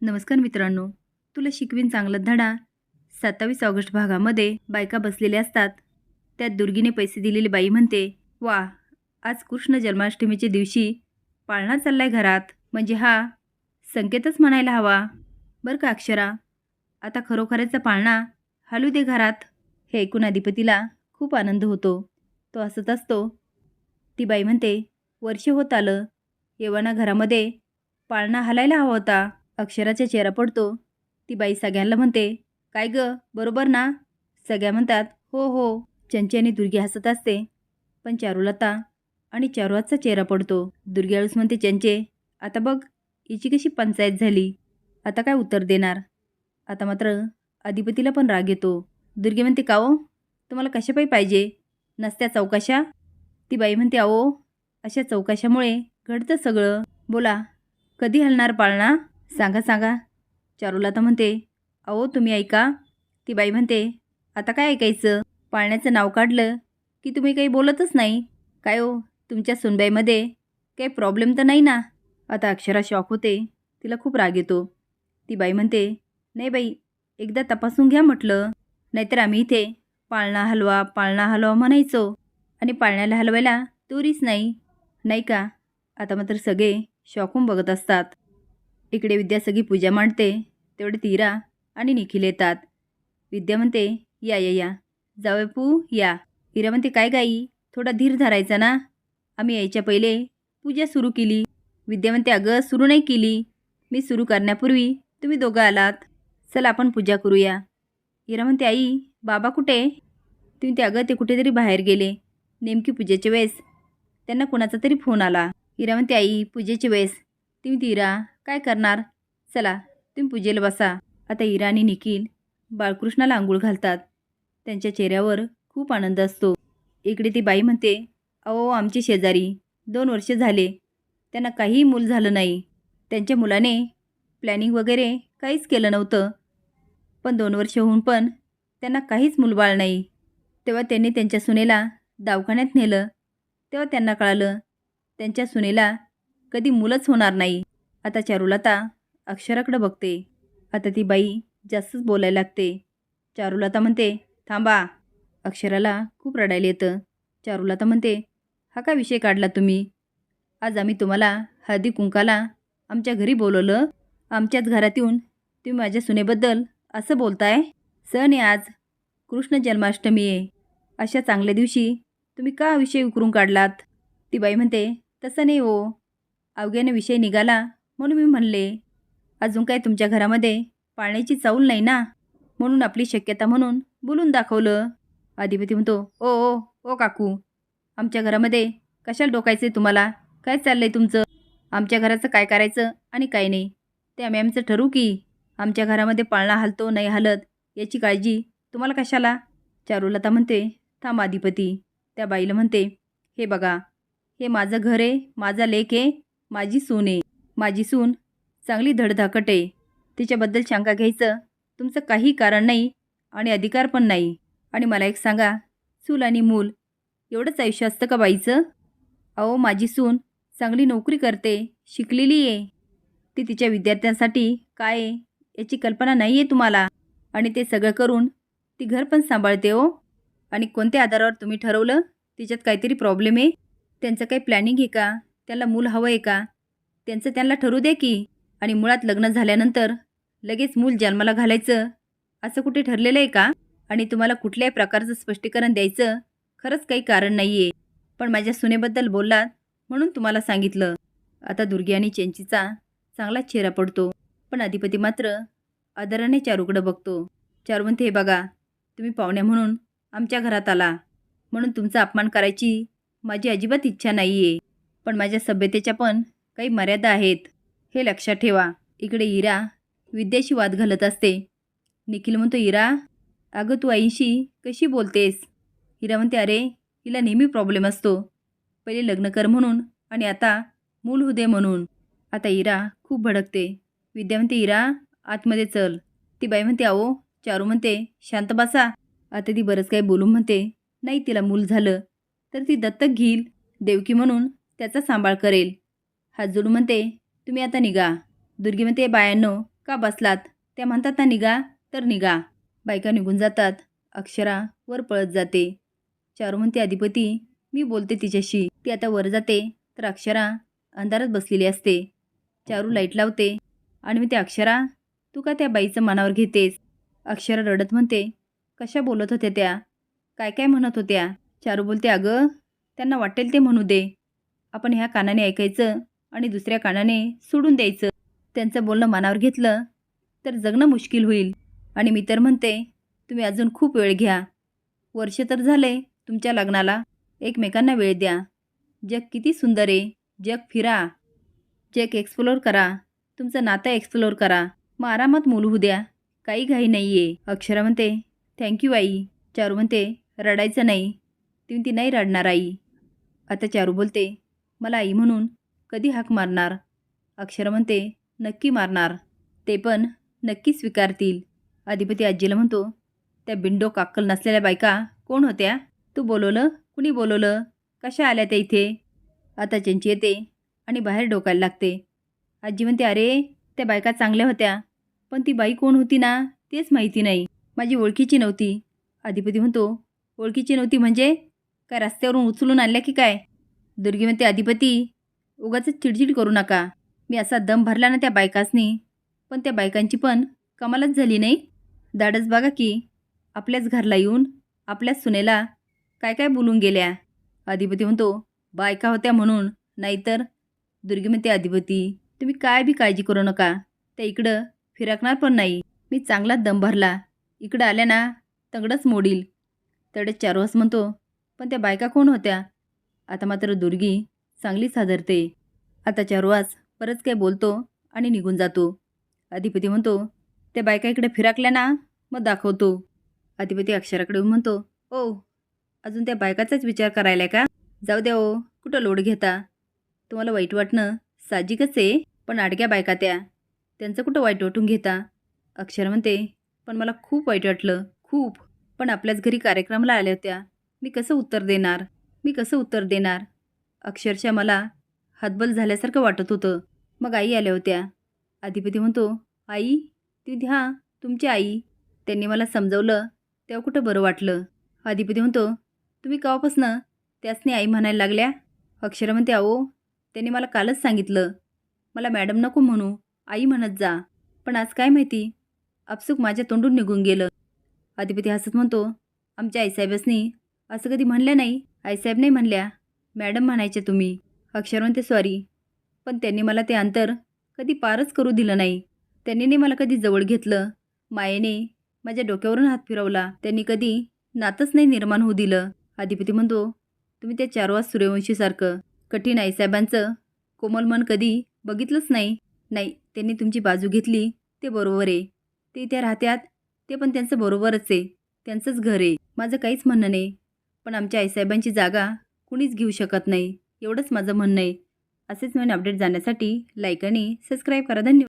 नमस्कार मित्रांनो. तुला शिकवीन चांगला धडा. सत्तावीस ऑगस्ट भागामध्ये बायका बसलेल्या असतात. त्यात दुर्गीने पैसे दिलेली बाई म्हणते वा आज कृष्ण जन्माष्टमीच्या दिवशी पाळणा चाललाय घरात. म्हणजे हा संकेतच म्हणायला हवा. बरं का अक्षरा? आता खरोखरचा पाळणा हलू दे घरात. हे ऐकून अधिपतीला खूप आनंद होतो. तो हसत असतो. ती बाई म्हणते वर्ष होत आलं. येवाना घरामध्ये पाळणा हलायला हवा होता. अक्षराचा चेहरा पडतो. ती बाई सगळ्यांना म्हणते काय ग? बरोबर ना? सगळ्या म्हणतात हो हो. चंची आणि दुर्गी हसत असते पण चारुलता आणि चारुआजचा चेहरा पडतो. दुर्गी आळूस म्हणते चंचे आता बघ हिची कशी पंचायत झाली? आता काय उत्तर देणार? आता मात्र अधिपतीला पण राग येतो. दुर्गी म्हणते का हो? तुम्हाला कशापाई पाहिजे? नसत्या चौकाशा? ती बाई म्हणते अहो अशा चौकाशामुळे घडतं सगळं. बोला कधी हलणार पाळणा? सांगा सांगा. चारुलता म्हणते अहो तुम्ही ऐका. ती बाई म्हणते आता काय ऐकायचं? पाळण्याचं नाव काढलं की तुम्ही काही बोलतच नाही. काय हो? तुमच्या सुनबाईमध्ये काही प्रॉब्लेम तर नाही ना? आता अक्षरा शॉक होते. तिला खूप राग येतो. ती बाई म्हणते नाही बाई एकदा तपासून घ्या म्हटलं. नाहीतर आम्ही इथे पाळणा हलवा पाळणा हलवा म्हणायचो आणि पाळण्याला हलवायला तुरीच नाही. नाही का? आता मात्र सगळे शॉकून बघत असतात. इकडे विद्या सगळी पूजा मांडते तेवढे तीरा आणि निखिल येतात. विद्या म्हणते या या या. जावे पू या. हिरा म्हणते काय गाई? थोडा धीर धरायचा ना. आम्ही यायच्या पहिले पूजा सुरू केली. विद्या म्हणते अगं सुरू नाही केली. मी सुरू करण्यापूर्वी तुम्ही दोघं आलात. चला आपण पूजा करूया. हिरा म्हणते आई बाबा कुठे? तुम्ही ते अगं ते कुठेतरी बाहेर गेले. नेमकी पूजेच्या वेळेस त्यांना कोणाचा तरी फोन आला. हिरा म्हणते आई पूजेच्या वेळेस. तुम्ही तिरा काय करणार? चला तुम्ही पूजेला बसा. आता इराणी निखिल बाळकृष्णाला आंघोळ घालतात. त्यांच्या चेहऱ्यावर खूप आनंद असतो. इकडे ती बाई म्हणते अहो आमचे शेजारी दोन वर्ष झाले. त्यांना काहीही मूल झालं नाही. त्यांच्या मुलाने प्लॅनिंग वगैरे काहीच केलं नव्हतं. पण दोन वर्ष होऊन पण त्यांना काहीच मूलबाळ नाही. तेव्हा त्यांनी त्यांच्या सुनेला दवाखान्यात नेलं. तेव्हा त्यांना कळालं त्यांच्या सुनेला कधी मुलंच होणार नाही. आता चारुलता अक्षराकडं बघते. आता ती बाई जास्तच बोलायला लागते. चारुलता म्हणते थांबा. अक्षराला खूप रडायला येतं. चारुलता म्हणते हा का विषय काढला तुम्ही? आज आम्ही तुम्हाला हळदी कुंकाला आमच्या घरी बोलवलं. आमच्याच घरात येऊन तुम्ही माझ्या सुनेबद्दल असं बोलताय? सण आहे आज. कृष्ण जन्माष्टमी आहे. अशा चांगल्या दिवशी तुम्ही का विषय उकरून काढलात? ती बाई म्हणते तसं नाही हो. अवघ्याने विषय निघाला म्हणून मी म्हणले अजून काय तुमच्या घरामध्ये? पाळण्याची चाऊल नाही ना? म्हणून आपली शक्यता म्हणून बोलून दाखवलं. अधिपती म्हणतो ओ ओ ओ काकू आमच्या घरामध्ये कशाला डोकायचं आहे तुम्हाला? काय चाललं आहे तुमचं? आमच्या घराचं काय करायचं आणि काय नाही? ते आम्ही आमचं ठरवू की आमच्या घरामध्ये पाळणा हलतो नाही हलत याची काळजी तुम्हाला कशाला? चारुलता म्हणते थांब अधिपती त्या बाईला म्हणते हे बघा हे माझं घर आहे माझा लेक आहे माझी सून आहे. माझी सून चांगली धडधाकट आहे. तिच्याबद्दल शंका घ्यायचं तुमचं काही कारण नाही आणि अधिकार पण नाही. आणि मला एक सांगा चूल आणि मूल एवढंच आयुष्य असतं का बाईचं? अहो माझी सून चांगली नोकरी करते शिकलेली आहे. ती तिच्या विद्यार्थ्यांसाठी काय आहे याची कल्पना नाही आहे तुम्हाला. आणि ते सगळं करून ती घर पण सांभाळते हो. आणि कोणत्या आधारावर तुम्ही ठरवलं? तिच्यात काहीतरी प्रॉब्लेम आहे? त्यांचं काही प्लॅनिंग आहे का? त्याला मूल हवं आहे का? त्यांचं त्यांना ठरू दे की. आणि मुळात लग्न झाल्यानंतर लगेच मूल जन्माला घालायचं. असं कुठे ठरलेलं आहे का? आणि तुम्हाला कुठल्याही प्रकारचं स्पष्टीकरण द्यायचं खरंच काही कारण नाही आहे पण माझ्या सुनेबद्दल बोललात म्हणून तुम्हाला सांगितलं. आता दुर्गी आणि चेंचीचा चांगला चेहरा पडतो. पण अधिपती मात्र आदराने चारूकडं बघतो. चारू म्हणते हे बघा तुम्ही पाहुण्या म्हणून आमच्या घरात आला. म्हणून तुमचा अपमान करायची माझी अजिबात इच्छा नाही आहे पण माझ्या सभ्यतेच्या पण काही मर्यादा आहेत. हे लक्षात ठेवा. इकडे इरा विद्याशी वाद घालत असते. निखिल म्हणतो इरा अगं तू आईशी कशी बोलतेस? हिरा म्हणते अरे हिला नेहमी प्रॉब्लेम असतो. पहिले लग्न कर म्हणून आणि आता मूल हुदे म्हणून. आता इरा खूप भडकते. विद्या म्हणते इरा आतमध्ये चल. ती बाई म्हणते अहो चारू म्हणते शांत बसा. आता ती बरंच काही बोलून म्हणते नाही तिला मूल झालं. तर ती दत्तक घेईल. देवकी म्हणून त्याचा सांभाळ करेल. हात जोडून म्हणते तुम्ही आता निघा. दुर्गी म्हणते बायांनो का बसलात? त्या म्हणतात ना निघा तर निघा. बायका निघून जातात. अक्षरा वर पळत जाते. चारू म्हणते अधिपती मी बोलते तिच्याशी. ती आता वर जाते. तर अक्षरा अंधारात बसलेली असते. चारू लाइट लावते आणि मी ते अक्षरा तू का त्या बाईचं मनावर घेतेस? अक्षरा रडत म्हणते कशा बोलत होत्या त्या? काय काय म्हणत होत्या? चारू बोलते अगं त्यांना वाटेल ते म्हणू दे. आपण ह्या कानाने ऐकायचं आणि दुसऱ्या कानाने सोडून द्यायचं. त्यांचं बोलणं मनावर घेतलं तर जगणं मुश्किल होईल. आणि मी तर म्हणते तुम्ही अजून खूप वेळ घ्या. वर्ष तर झाले तुमच्या लग्नाला. एकमेकांना वेळ द्या. जग किती सुंदर आहे. जग फिरा. जग एक्सप्लोर करा. तुमचं नातं एक्सप्लोर करा. मग आरामात मूल होऊ द्या. काही घाई नाही आहे अक्षरा म्हणते थँक्यू आई. चारू म्हणते रडायचं नाही. ती नाही रडणार आई. आता चारू बोलते मला आई म्हणून कधी हाक मारणार? अक्षर म्हणते नक्की मारणार. ते पण नक्की स्वीकारतील. अधिपती आजीला म्हणतो त्या बिंडो काक्कल नसलेल्या बायका कोण होत्या? तू बोलवलं? कुणी बोलवलं? कशा आल्या त्या इथे? आता चंची येते आणि बाहेर डोकायला लागते. आजी म्हणते अरे त्या बायका चांगल्या होत्या पण ती बाई कोण होती ना तेच माहिती नाही. माझी ओळखीची नव्हती. अधिपती म्हणतो ओळखीची नव्हती म्हणजे? काय रस्त्यावरून उचलून आणल्या की काय? दुर्गी म्हणते अधिपती उगाच चिडचिड करू नका. मी असा दम भरला ना त्या बायकासनी. पण त्या बायकांची पण कमालच झाली नाही? दाडच बघा की आपल्याच घरला येऊन आपल्याच सुनेला काय काय बोलून गेल्या. अधिपती म्हणतो बायका होत्या म्हणून नाहीतर दुर्गी म्हणते अधिपती तुम्ही काय बी काळजी करू नका. त्या इकडं फिरकणार पण नाही. मी चांगलाच दम भरला. इकडं आल्या ना तंगडच मोडील. तेवढे चार म्हणतो पण त्या बायका कोण होत्या? आता मात्र दुर्गी चांगलीच हादरते. आता चारवास परत काय बोलतो आणि निघून जातो. अधिपती म्हणतो त्या बायका इकडे फिराकल्या ना मग दाखवतो. अधिपती अक्षराकडे म्हणतो ओ अजून त्या बायकाचाच विचार करायला का? जाऊ द्या ओ कुठं लोड घेता? तुम्हाला वाईट वाटणं साहजिकच आहे पण आडक्या बायका त्या. त्यांचं कुठं वाईट वाटून घेता? अक्षर म्हणते पण मला खूप वाईट वाटलं खूप. पण आपल्याच घरी कार्यक्रमाला आल्या होत्या. मी कसं उत्तर देणार? मी कसं उत्तर देणार? अक्षरशः मला हातबल झाल्यासारखं वाटत होतं. मग आई आल्या होत्या. अधिपती म्हणतो आई ती ध्या तुमची आई. त्यांनी मला समजवलं तेव्हा कुठं बरं वाटलं. अधिपती म्हणतो तुम्ही केव्हापासनं त्यासनी आई म्हणायला लागल्या? अक्षर म्हणते अहो त्यांनी मला कालच सांगितलं. मला मॅडम नको म्हणू आई म्हणत जा. पण आज काय माहिती? आपसुक माझ्या तोंडून निघून गेलं. अधिपती हसत म्हणतो आमच्या आईसाहेबसनी असं कधी म्हणलं नाही? आईसाहेब नाही म्हणल्या? मॅडम म्हणायचे तुम्ही. अक्षर म्हणते सॉरी पण त्यांनी मला ते अंतर कधी पारच करू दिलं नाही. त्यांनी नाही मला कधी जवळ घेतलं. मायेने माझ्या डोक्यावरून हात फिरवला. त्यांनी कधी नातच नाही निर्माण होऊ दिलं. अधिपती म्हणतो तुम्ही त्या चारवास सूर्यवंशीसारखं कठीण आईसाहेबांचं कोमल मन कधी बघितलंच नाही. नाही त्यांनी तुमची बाजू घेतली ते बरोबर आहे. ते इथे राहत्यात ते पण त्यांचं बरोबरच आहे. त्यांचंच घर आहे. माझं काहीच म्हणणं नाही. पण आमच्या आईसाहेबांची जागा कुणीच घेऊ शकत नाही. एवढंच माझं म्हणणं आहे. असेच नवीन अपडेट जाण्यासाठी लाईक आणि सबस्क्राईब करा. धन्यवाद.